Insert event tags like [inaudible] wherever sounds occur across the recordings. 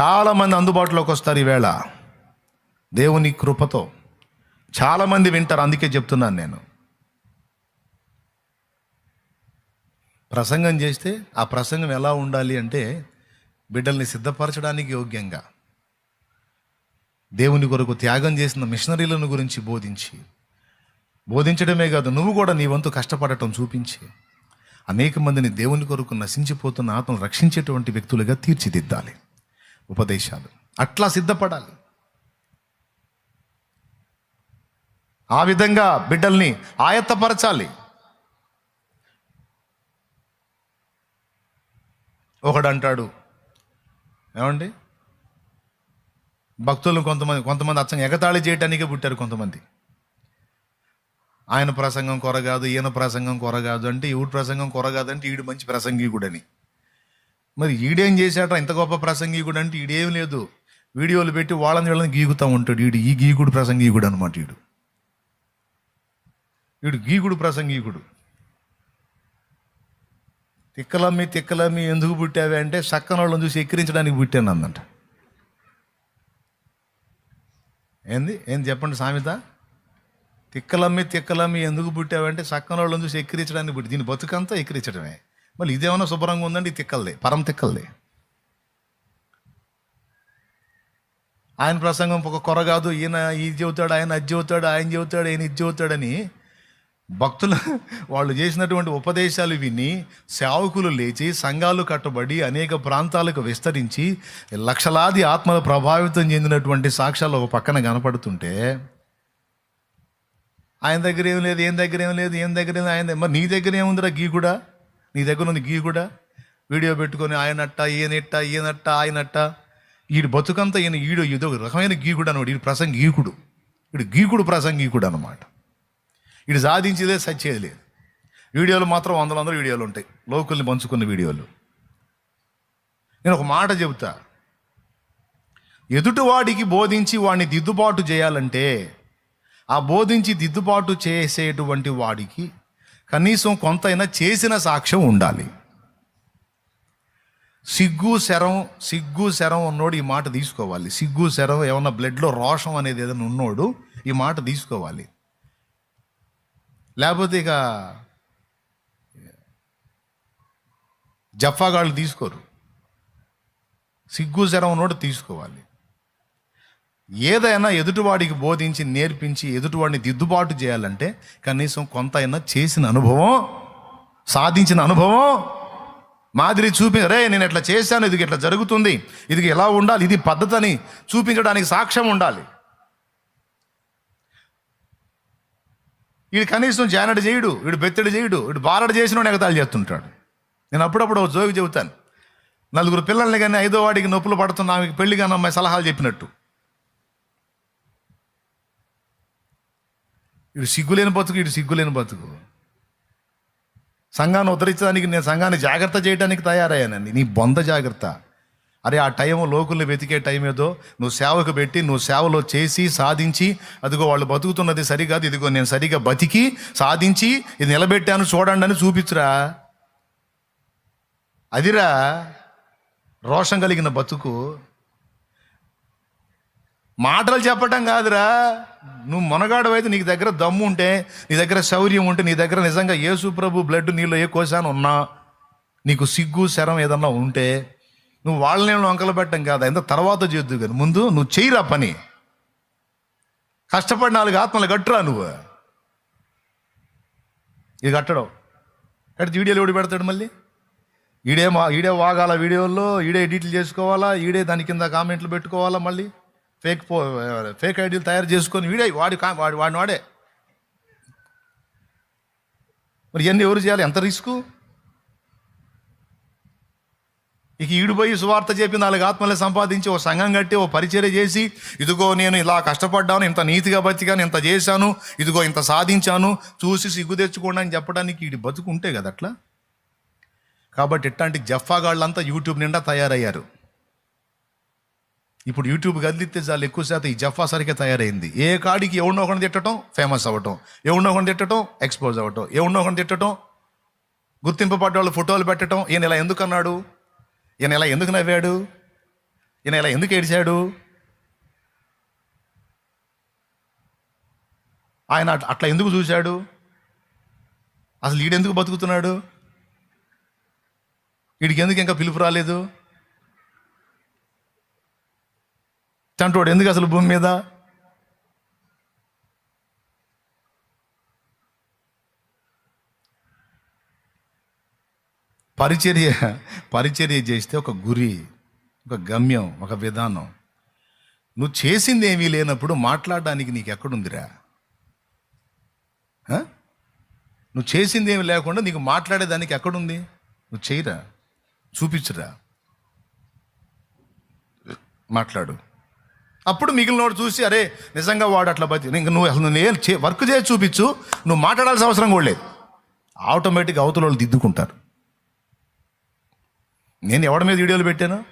చాలామంది అందుబాటులోకి వస్తారు ఈవేళ. దేవుని కృపతో. చాలామంది వింటారు అందుకే చెప్తున్నాను నేను. ప్రసంగం చేస్తే ఆ ప్రసంగం ఎలా ఉండాలి అంటే బిడ్డల్ని సిద్ధపరచడానికి యోగ్యంగా. దేవుని కొరకు త్యాగం చేసిన మిషనరీలను గురించి బోధించి. బోధించడమే కాదు నువ్వు కూడా నీ వంతు కష్టపడటం చూపించి. అనేక మందిని దేవుని కొరకు నశించిపోతున్న ఆత్మను రక్షించేటువంటి వ్యక్తులుగా తీర్చిదిద్దాలి. ఉపదేశాలు. అట్లా సిద్ధపడాలి. ఆ విధంగా బిడ్డల్ని ఆయత్తపరచాలి. ఒకడు అంటాడు ఏమండి? భక్తులు కొంతమంది కొంతమంది అచ్చంగా ఎగతాళి చేయటానికే పుట్టారు కొంతమంది. ఆయన ప్రసంగం కొరగాదు ఈయన ప్రసంగం కొరగాదు అంటే ఈవిడ ప్రసంగం కొరగాదు అంటే ఈడు మంచి ప్రసంగీకుడని. మరి ఈడేం చేశాట ఇంత గొప్ప ప్రసంగీకుడు అంటే ఈడేం లేదు. వీడియోలు పెట్టి వాళ్ళని వీళ్ళని గీకుతూ ఉంటాడు ఈడు. ఈ గీకుడు ప్రసంగీకుడు అనమాట ఈడు. వీడు గీకుడు ప్రసంగీకుడు. తిక్కలమ్మి తిక్కలమ్మి ఎందుకు పుట్టావే అంటే సక్కన వాళ్ళని చూసి ఎక్కిరించడానికి పుట్టాను అందంట ఏంది? ఏంది చెప్పండి సామెత? తిక్కలమ్మి తిక్కలమ్మి ఎందుకు పుట్టావంటే సక్కన వాళ్ళని చూసి ఎక్కిరించడానికి పుట్టి దీని బతుకంతా ఎక్కిరించడమే. మళ్ళీ ఇదేమైనా శుభ్రంగా ఉందండి? ఈ పరం తిక్కలదే. ఆయన ప్రసంగం ఒక కొర కాదు. ఈయన ఇది చెబుతాడు ఆయన అది చెబుతాడు ఆయన చెబుతాడు ఆయన ఇది చెబుతాడని భక్తులు [laughs] వాళ్ళు చేసినటువంటి ఉపదేశాలు విని సేవకులు లేచి సంఘాలు కట్టబడి అనేక ప్రాంతాలకు విస్తరించి లక్షలాది ఆత్మలు ప్రభావితం చెందినటువంటి సాక్ష్యాలు ఒక పక్కన కనపడుతుంటే ఆయన దగ్గర ఏం లేదు ఏం దగ్గర ఏం లేదు ఏం దగ్గర ఏం ఆయన మరి నీ దగ్గర ఏముందిరా గీ కూడా? నీ దగ్గర ఉంది గీ కూడా? వీడియో పెట్టుకొని ఆయనట్ట ఈయనట్ట ఈయనట్ట ఆయనట్ట. ఈడు బతుకంతా ఈయన ఈడు ఇదో ఒక రకమైన గీకుడు అనమాట ఈడు ప్రసంగ గీకుడు. ఈడు గీకుడు ప్రసంగీకుడు అనమాట ఈడు సాధించేదే సచ్చేది లేదు. వీడియోలు మాత్రం వందల వందల వీడియోలు ఉంటాయి. లోకల్ని పంచుకున్న వీడియోలు. నేను ఒక మాట చెబుతా. ఎదుటివాడికి బోధించి వాడిని దిద్దుబాటు చేయాలంటే ఆ బోధించి దిద్దుబాటు చేసేటువంటి వాడికి కనీసం కొంతైనా చేసిన సాక్ష్యం ఉండాలి. సిగ్గు శరం సిగ్గు శరం ఉన్నోడు ఈ మాట తీసుకోవాలి. సిగ్గు శరం ఏమన్నా బ్లడ్లో రోషం అనేది ఏదైనా ఉన్నోడు ఈ మాట తీసుకోవాలి. లేకపోతే ఇక జఫాగాళ్ళు తీసుకోరు. సిగ్గు శరం ఉన్నోడు తీసుకోవాలి. ఏదైనా ఎదుటివాడికి బోధించి నేర్పించి ఎదుటివాడిని దిద్దుబాటు చేయాలంటే కనీసం కొంత అయినా చేసిన అనుభవం సాధించిన అనుభవం మాదిరి చూపి రే నేను ఇట్లా చేశాను ఇది ఇట్లా జరుగుతుంది ఇది ఎలా ఉండాలి ఇది పద్ధతి అని చూపించడానికి సాక్ష్యం ఉండాలి. వీడు కనీసం జానడు చేయడు వీడు బెత్తడి చేయడు వీడు బారడు చేసిన ఎగతాళి చేస్తుంటాడు. నేను అప్పుడప్పుడు ఒక జోగి చెబుతాను. నలుగురు పిల్లల్ని కానీ ఐదో వాడికి నొప్పులు పడుతున్న ఆమెకి పెళ్ళి కానీ అమ్మాయి సలహాలు చెప్పినట్టు. ఇటు సిగ్గులేని బతుకు ఇటు సిగ్గులేని బతుకు. సంఘాన్ని ఉద్ధరించడానికి నేను సంఘాన్ని జాగ్రత్త చేయడానికి తయారయ్యానండి నీ బొంద జాగ్రత్త. అరే ఆ టైం లోకుల్ని వెతికే టైం ఏదో. నువ్వు సేవకు పెట్టి నువ్వు సేవలో చేసి సాధించి అదిగో వాళ్ళు బతుకుతున్నది సరికాదు ఇదిగో నేను సరిగా బతికి సాధించి ఇది నిలబెట్టాను చూడండి అని చూపించురా. అదిరా రోషం కలిగిన బతుకు. మాటలు చెప్పటం కాదురా. నువ్వు మొనగాడవైతే నీకు దగ్గర దమ్ము ఉంటే నీ దగ్గర శౌర్యం ఉంటే నీ దగ్గర నిజంగా యేసు ప్రభు బ్లడ్ నీళ్ళు ఏ కోశాను ఉన్నా నీకు సిగ్గు శరం ఏదన్నా ఉంటే నువ్వు వాళ్ళని వంకలు పెట్టడం కాదు. ఎంత తర్వాత చేద్దు కానీ. ముందు నువ్వు చేయరా పని. కష్టపడి నాలుగు ఆత్మలు కట్టురా నువ్వు. ఇది కట్టడం. కట్టి వీడియోలు ఎవడు పెడతాడు మళ్ళీ? ఈడే మా ఈడే వాగాల వీడియోల్లో ఈడే ఎడిట్లు చేసుకోవాలా ఈడే దాని కింద కామెంట్లు పెట్టుకోవాలా మళ్ళీ? ఫేక్ పో ఫేక్ ఐడీలు తయారు చేసుకొని వీడే వాడి కా- వాడి వాడిని వాడే. మరి ఇవన్నీ ఎవరు చేయాలి? ఎంత రిస్కు? ఇక ఈడిపోయి సువార్త చెప్పి నాలుగు ఆత్మలు సంపాదించి ఓ సంఘం కట్టి ఓ పరిచర్య చేసి ఇదిగో నేను ఇలా కష్టపడ్డాను ఇంత నీతిగా బతికాను ఇంత చేశాను ఇదిగో ఇంత సాధించాను చూసి సిగ్గు తెచ్చుకోండి అని చెప్పడానికి ఈడి బతుకుంటే కదా అట్లా? కాబట్టి ఇట్లాంటి జఫాగాళ్ళంతా యూట్యూబ్ నిండా తయారయ్యారు. ఇప్పుడు యూట్యూబ్ కదిలిస్తే చాలు ఎక్కువ శాతం ఈ జఫా సరిగ్గా తయారైంది. ఏ కాడికి ఎవరినో ఒకరిని తిట్టడం ఫేమస్ అవ్వటం. ఎవరినో ఒకరిని తిట్టడం ఎక్స్పోజ్ అవ్వటం. ఎవరినో ఒకరిని తిట్టడం గుర్తింపబడ్డ వాళ్ళు ఫోటోలు పెట్టడం ఈయన ఇలా ఎందుకు అన్నాడు? ఈయన ఇలా ఎందుకు నవ్వాడు? ఈయన ఇలా ఎందుకు ఏడిచాడు? ఆయన అట్లా ఎందుకు చూశాడు? అసలు ఈడెందుకు బతుకుతున్నాడు? వీడికి ఎందుకు ఇంకా పిలుపు రాలేదు? చంటోడు ఎందుకు అసలు భూమి మీద? పరిచర్య పరిచర్య చేస్తే ఒక గురి ఒక గమ్యం ఒక విధానం. నువ్వు చేసింది ఏమీ లేనప్పుడు మాట్లాడడానికి నీకు ఎక్కడుందిరా? నువ్వు చేసింది ఏమి లేకుండా నీకు మాట్లాడేదానికి ఎక్కడుంది? నువ్వు చేయరా? చూపించురా? మాట్లాడు. అప్పుడు మిగిలినోడు చూసి అరే నిజంగా వాడు అట్లా బతి ఇంక నువ్వు అసలు నువ్వు చే వర్క్ చేసి చూపించు. నువ్వు మాట్లాడాల్సిన అవసరం కూడా లేదు. ఆటోమేటిక్గా అవతల వాళ్ళు దిద్దుకుంటారు. నేను ఎవడి మీద వీడియోలు పెట్టాను?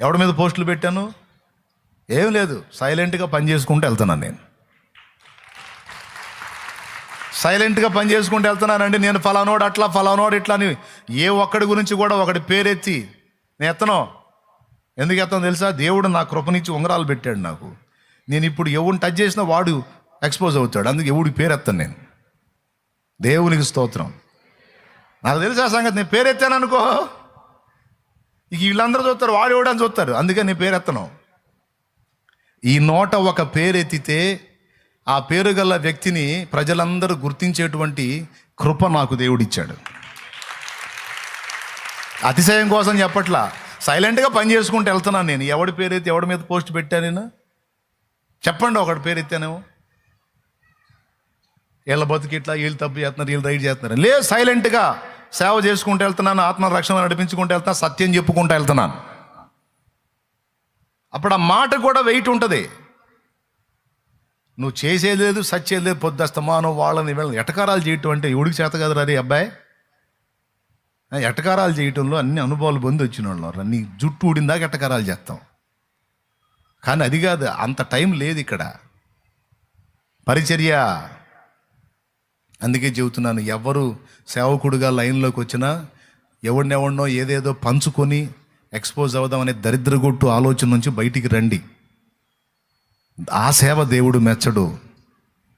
ఎవడి మీద పోస్టులు పెట్టాను? ఏం లేదు. సైలెంట్గా పని చేసుకుంటూ వెళ్తున్నాను నేను. సైలెంట్గా పని చేసుకుంటూ వెళ్తున్నానండి నేను ఫలానోడు అట్లా ఫలానోడు ఇట్లా అని ఏ ఒక్కడి గురించి కూడా ఒకటి పేరెత్తి నేను ఎత్తను. ఎందుకు ఎత్తాను తెలుసా? దేవుడు నా కృపనిచ్చి ఉంగరాలు పెట్టాడు నాకు. నేను ఇప్పుడు ఎవరిని టచ్ చేసినా వాడు ఎక్స్పోజ్ అవుతాడు. అందుకే ఎవడి పేరు ఎత్తాను నేను. దేవునికి స్తోత్రం. నాకు తెలుసు ఆ సంగతి నేను పేరెత్తాను అనుకో. ఇక వీళ్ళందరూ చూస్తారు వాడు ఎవడని చూస్తారు. అందుకే నీ పేరెత్తను ఈ నోట ఒక పేరెత్తితే ఆ పేరు గల వ్యక్తిని ప్రజలందరూ గుర్తించేటువంటి కృప నాకు దేవుడిచ్చాడు. అతిశయం కోసం చెప్పట్లా. సైలెంట్గా పని చేసుకుంటూ వెళ్తున్నాను నేను. ఎవడి పేరు అయితే ఎవడి మీద పోస్ట్ పెట్టాను నేను? చెప్పండి ఒకటి పేరు ఎత్తానేమో వీళ్ళ బతుకి ఇట్లా వీళ్ళు తప్పు చేస్తున్నారు వీళ్ళు రైడ్ చేస్తున్నారు. లేదు సైలెంట్గా సేవ చేసుకుంటూ వెళ్తున్నాను ఆత్మరక్షణ నడిపించుకుంటూ వెళ్తున్నాను సత్యం చెప్పుకుంటూ వెళ్తున్నాను. అప్పుడు ఆ మాట కూడా వెయిట్ ఉంటుంది. నువ్వు చేసేది లేదు సచ్చేది లేదు పొద్దుస్తమానం వాళ్ళని వీళ్ళని ఎటకారాలు చేయటం అంటే ఎవడికి చేత కదా రే అబ్బాయి? ఎటకారాలు చేయటంలో అన్ని అనుభవాలు పొంది వచ్చిన వాళ్ళం అన్ని జుట్టు ఊడిందాక ఎటకారాలు చేస్తాం. కానీ అది కాదు అంత టైం లేదు ఇక్కడ. పరిచర్య. అందుకే చెబుతున్నాను ఎవరు సేవకుడుగా లైన్లోకి వచ్చినా ఎవడినెవడినో ఏదేదో పంచుకొని ఎక్స్పోజ్ అవుదామనే దరిద్రగొట్టు ఆలోచన నుంచి బయటికి రండి. ఆ సేవ దేవుడు మెచ్చడు.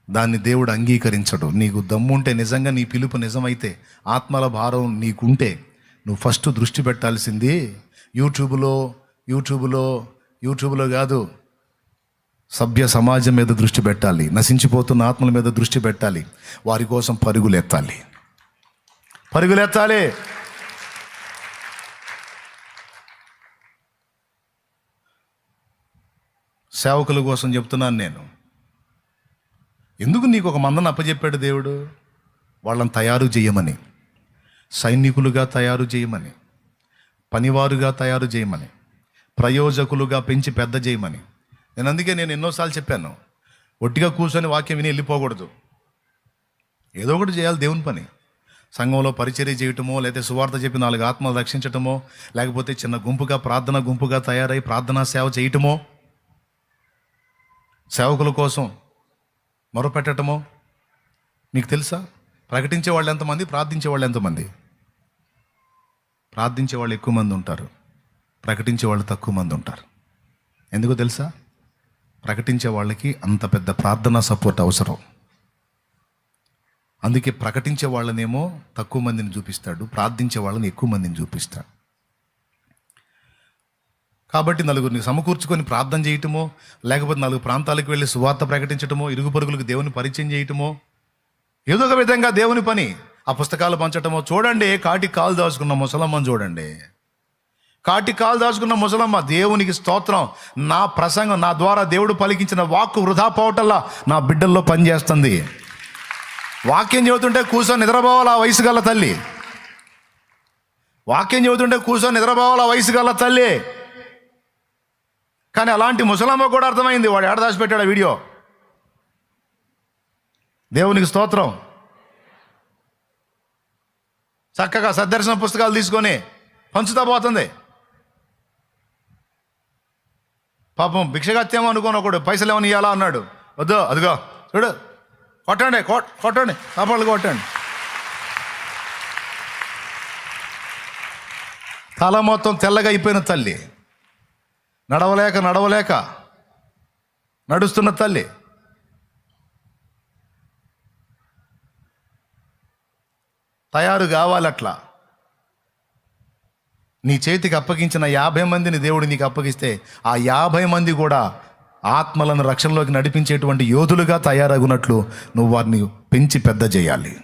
దాన్ని దేవుడు అంగీకరించడు. నీకు దమ్ముంటే నిజంగా నీ పిలుపు నిజమైతే ఆత్మల భారం నీకుంటే నువ్వు ఫస్ట్ దృష్టి పెట్టాల్సింది యూట్యూబ్లో యూట్యూబ్లో యూట్యూబ్లో కాదు సభ్య సమాజం మీద దృష్టి పెట్టాలి. నశించిపోతున్న ఆత్మల మీద దృష్టి పెట్టాలి. వారి కోసం పరుగులెత్తాలి. పరుగులెత్తాలి! సేవకుల కోసం చెప్తున్నాను నేను. ఎందుకు నీకు ఒక మందను అప్పచెప్పాడు దేవుడు? వాళ్ళని తయారు చేయమని. సైనికులుగా తయారు చేయమని. పనివారుగా తయారు చేయమని. ప్రయోజకులుగా పెంచి పెద్ద చేయమని. నేను అందుకే నేను ఎన్నోసార్లు చెప్పాను ఒట్టిగా కూర్చొని వాక్యం విని వెళ్ళిపోకూడదు. ఏదో ఒకటి చేయాలి దేవుని పని. సంఘంలో పరిచర్య చేయటమో లేకపోతే సువార్త చెప్పి నాలుగు ఆత్మలు రక్షించటమో లేకపోతే చిన్న గుంపుగా ప్రార్థన గుంపుగా తయారై ప్రార్థనా సేవ చేయటమో సేవకుల కోసం మొరపెట్టటమో మీకు తెలుసా? ప్రకటించే వాళ్ళు ఎంతమంది? ప్రార్థించే వాళ్ళు ఎంతమంది? ప్రార్థించే వాళ్ళు ఎక్కువ మంది ఉంటారు. ప్రకటించే వాళ్ళు తక్కువ మంది ఉంటారు. ఎందుకో తెలుసా? ప్రకటించే వాళ్ళకి అంత పెద్ద ప్రార్థనా సపోర్ట్ అవసరం. అందుకే ప్రకటించే వాళ్ళనేమో తక్కువ మందిని చూపిస్తాడు. ప్రార్థించే వాళ్ళని ఎక్కువ మందిని చూపిస్తాడు. కాబట్టి నలుగురిని సమకూర్చుకొని ప్రార్థన చేయటమో లేకపోతే నలుగు ప్రాంతాలకు వెళ్ళి సువార్త ప్రకటించటమో ఇరుగు పొరుగులకు దేవుని పరిచయం చేయటమో ఏదో ఒక విధంగా దేవుని పని ఆ పుస్తకాలు పంచటమో చూడండి కాటి కాలు దాచుకున్న ముసలమ్మని చూడండి. కాటి కాలు దాచుకున్న ముసలమ్మ దేవునికి స్తోత్రం. నా ప్రసంగం నా ద్వారా దేవుడు పలికించిన వాక్కు వృధా పోవటల్లా నా బిడ్డల్లో పనిచేస్తుంది. వాక్యం చెబుతుంటే కూర్చొని నిద్రపోవాలి ఆ వయసు గల తల్లి? వాక్యం చెబుతుంటే కూర్చొని నిద్రపోవాలి ఆ వయసు గల తల్లి? కానీ అలాంటి ముసలమ్మ కూడా అర్థమైంది. వాడు ఏడ దాచిపెట్టాడు ఆ వీడియో? దేవునికి స్తోత్రం. చక్కగా సద్దర్శన పుస్తకాలు తీసుకొని పంచుతా పోతుంది. పాపం భిక్షగత్యం అనుకోని ఒకడు పైసలు ఏమని ఇవ్వాలా అన్నాడు. వద్దు అదిగో చూడు. కొట్టండి కొట్టండి కాపాడు కొట్టండి. తల మొత్తం తెల్లగా అయిపోయిన తల్లి. నడవలేక నడవలేక నడుస్తున్న తల్లి. తయారు కావాలట్లా. నీ చేతికి అప్పగించిన యాభై మందిని దేవుడు నీకు అప్పగిస్తే ఆ యాభై మంది కూడా ఆత్మలను రక్షణలోకి నడిపించేటువంటి యోధులుగా తయారగునట్లు నువ్వు వారిని పెంచి పెద్ద చేయాలి.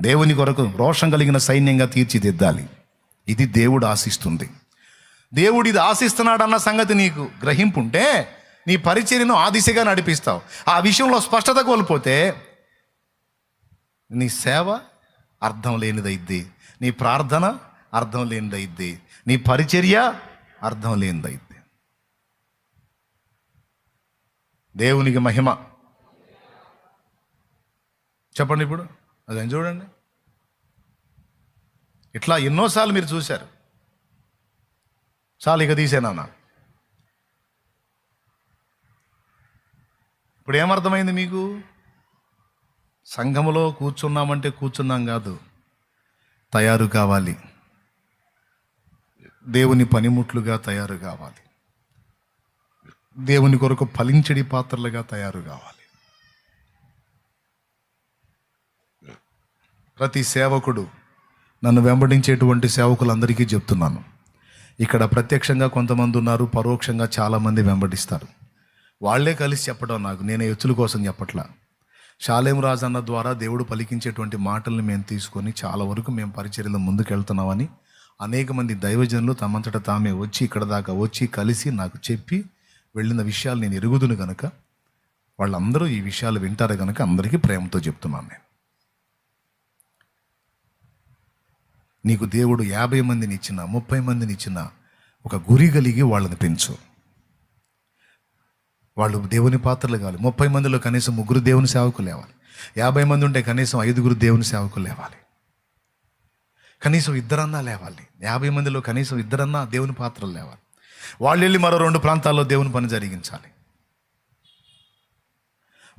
దేవుని కొరకు రోషం కలిగిన సైన్యంగా తీర్చిదిద్దాలి. ఇది దేవుడు ఆశిస్తుంది. దేవుడు ఇది ఆశిస్తున్నాడన్న సంగతి నీకు గ్రహింపుంటే నీ పరిచర్యను ఆ దిశగా నడిపిస్తావు. ఆ విషయంలో స్పష్టత కోల్పోతే నీ సేవ అర్థం లేనిదైద్ది. నీ ప్రార్థన అర్థం లేనిదైద్ది. నీ పరిచర్య అర్థం లేనిదైద్ది. దేవునికి మహిమ. చెప్పండి ఇప్పుడు. అదేం చూడండి. ఇట్లా ఎన్నోసార్లు మీరు చూశారు. చాలు ఇక తీసేనా ఇప్పుడు ఏమర్థమైంది మీకు? సంఘములో కూర్చున్నామంటే కూర్చున్నాం కాదు తయారు కావాలి. దేవుని పనిముట్లుగా తయారు కావాలి. దేవుని కొరకు ఫలించడి పాత్రలుగా తయారు కావాలి. ప్రతి సేవకుడు నన్ను వెంబడించేటువంటి సేవకులందరికీ చెప్తున్నాను. ఇక్కడ ప్రత్యక్షంగా కొంతమంది ఉన్నారు పరోక్షంగా చాలామంది వెంబడిస్తారు. వాళ్ళే కలిసి చెప్పడం నాకు నేను ఎచ్చుల కోసం చెప్పట్లా. షాలేం రాజన్న ద్వారా దేవుడు పలికించేటువంటి మాటల్ని మేము తీసుకొని చాలా వరకు మేము పరిచర్యలో ముందుకెళ్తున్నామని అనేక మంది దైవజనులు తమంతట తామే వచ్చి ఇక్కడ దాకా వచ్చి కలిసి నాకు చెప్పి వెళ్ళిన విషయాలు నేను ఎరుగుదును కనుక వాళ్ళందరూ ఈ విషయాలు వింటారు కనుక అందరికీ ప్రేమతో చెప్తున్నాను నేను. నీకు దేవుడు యాభై మందిని ఇచ్చిన ముప్పై మందిని ఇచ్చిన ఒక గురి కలిగి వాళ్ళని పెంచు. వాళ్ళు దేవుని పాత్రలు కావాలి. ముప్పై మందిలో కనీసం ముగ్గురు దేవుని సేవకులు లేవాలి. యాభై మంది ఉంటే కనీసం ఐదుగురు దేవుని సేవకులు లేవాలి. కనీసం ఇద్దరన్నా లేవాలి. యాభై మందిలో కనీసం ఇద్దరన్నా దేవుని పాత్రలు లేవాలి. వాళ్ళు వెళ్ళి మరో రెండు ప్రాంతాల్లో దేవుని పని జరిగించాలి.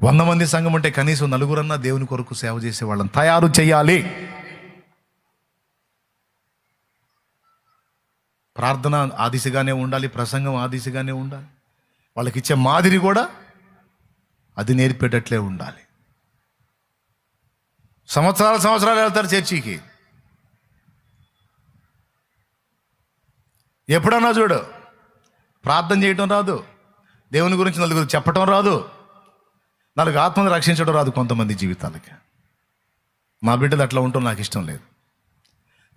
వంద మంది సంఘం ఉంటే కనీసం నలుగురన్నా దేవుని కొరకు సేవ చేసే వాళ్ళని తయారు చేయాలి. ప్రార్థన ఆ దిశగానే ఉండాలి ప్రసంగం ఆ దిశగానే ఉండాలి. వాళ్ళకి ఇచ్చే మాదిరి కూడా అది నేర్పేటట్లే ఉండాలి. సంవత్సరాలు సంవత్సరాలు వెళ్తారు చర్చికి. ఎప్పుడన్నా చూడు ప్రార్థన చేయటం రాదు దేవుని గురించి నలుగురు చెప్పటం రాదు నాలుగు ఆత్మను రక్షించడం రాదు కొంతమంది జీవితాలకి. మా బిడ్డలు అట్లా ఉండటం నాకు ఇష్టం లేదు.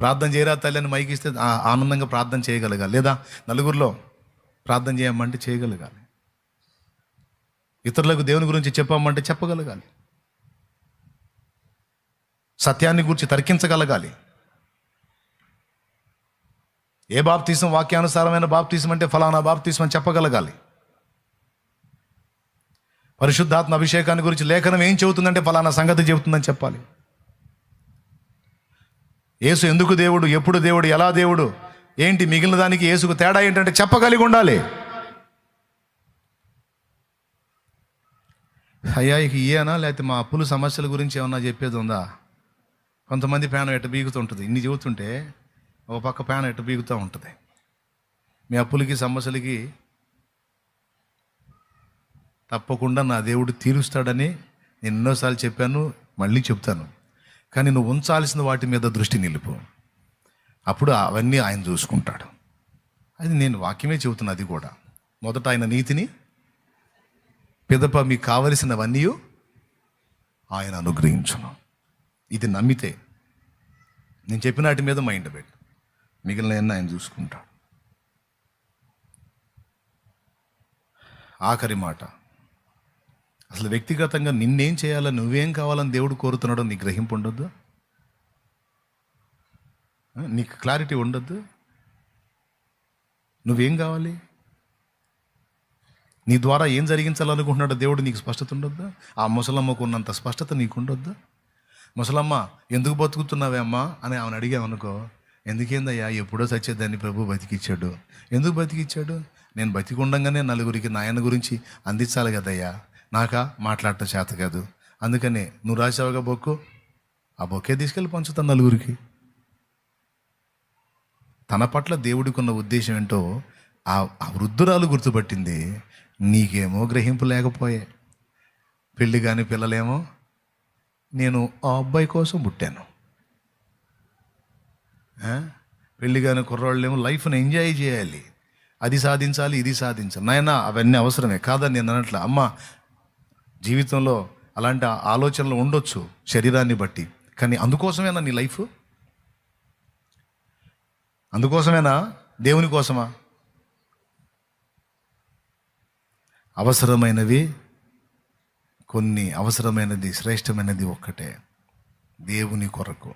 ప్రార్థన చేయరా తల్లి అని మైకిస్తే ఆనందంగా ప్రార్థన చేయగలగాలి. లేదా నలుగురిలో ప్రార్థన చేయమంటే చేయగలగాలి. ఇతరులకు దేవుని గురించి చెప్పమంటే చెప్పగలగాలి. సత్యాన్ని గురించి తర్కించగలగాలి. ఏ బాప్తీసం వాక్యానుసారమైన బాప్తీసం అంటే ఫలానా బాప్తీసం అని చెప్పగలగాలి. పరిశుద్ధాత్మ అభిషేకాన్ని గురించి లేఖనం ఏం చెబుతుందంటే ఫలానా సంగతి చెబుతుందని చెప్పాలి. యేసు ఎందుకు దేవుడు? ఎప్పుడు దేవుడు? ఎలా దేవుడు? ఏంటి మిగిలిన దానికి యేసుకు తేడా ఏంటంటే చెప్పగలిగి ఉండాలి. అయ్యా ఇక ఇయేనా లేకపోతే మా అప్పుల సమస్యల గురించి ఏమన్నా చెప్పేది ఉందా? కొంతమంది ప్యాన్ ఎట్ట బీగుతుంటుంది. ఇన్ని చెబుతుంటే ఒక పక్క ప్యాన్ ఎట్ట బీగుతూ ఉంటుంది. మీ అప్పులకి సమస్యలకి తప్పకుండా నా దేవుడు తీరుస్తాడని నేను ఎన్నోసార్లు చెప్పాను మళ్ళీ చెప్తాను. కానీ నువ్వు ఉంచాల్సిన వాటి మీద దృష్టి నిలుపు. అప్పుడు అవన్నీ ఆయన చూసుకుంటాడు. అది నేను వాక్యమే చెబుతున్నా అది కూడా. మొదట ఆయన నీతిని పిదప మీకు కావలసినవన్నీ ఆయన అనుగ్రహించును. ఇది నమ్మితే నేను చెప్పిన వాటి మీద మైండ్ పెట్టు. మిగిలిన ఆయన చూసుకుంటాడు. ఆఖరి మాట. అసలు వ్యక్తిగతంగా నిన్నేం చేయాలో నువ్వేం కావాలని దేవుడు కోరుతున్నాడో నీ గ్రహింపు ఉండొద్దు? నీకు క్లారిటీ ఉండొద్దు? నువ్వేం కావాలి? నీ ద్వారా ఏం జరిగించాలనుకుంటున్నాడో దేవుడు నీకు స్పష్టత ఉండొద్దు? ఆ ముసలమ్మకు ఉన్నంత స్పష్టత నీకు ఉండొద్దు? ముసలమ్మ ఎందుకు బతుకుతున్నావే అమ్మా? అని ఆమెను అడిగామనుకో ఎందుకేందయ్యా ఎప్పుడో చచ్చేదాన్ని ప్రభు బతికిచ్చాడు. ఎందుకు బతికిచ్చాడు? నేను బతికుండగానే నలుగురికి నాయన గురించి అందించాలి కదయ్యా. నాకా మాట్లాడటం చేత కాదు. అందుకనే నువ్వు రాసావుగా బొక్కు ఆ బొక్కే తీసుకెళ్ళి పంచుతాను నలుగురికి. తన పట్ల దేవుడికి ఉన్న ఉద్దేశం ఏంటో ఆ ఆ వృద్ధురాలు గుర్తుపట్టింది. నీకేమో గ్రహింపు లేకపోయే. పెళ్ళి కాని పిల్లలేమో నేను ఆ అబ్బాయి కోసం పుట్టాను. పెళ్ళి కాని కుర్రాళ్ళేమో లైఫ్ని ఎంజాయ్ చేయాలి. అది సాధించాలి ఇది సాధించాలి. నాయన అవన్నీ అవసరమే. కాదని నేను అన్నట్లు అమ్మ జీవితంలో అలాంటి ఆలోచనలు ఉండొచ్చు శరీరాన్ని బట్టి. కానీ అందుకోసమేనా నీ లైఫ్? అందుకోసమేనా? దేవుని కోసమా? అవసరమైనవి కొన్ని అవసరమైనది శ్రేష్టమైనది ఒక్కటే. దేవుని కొరకు.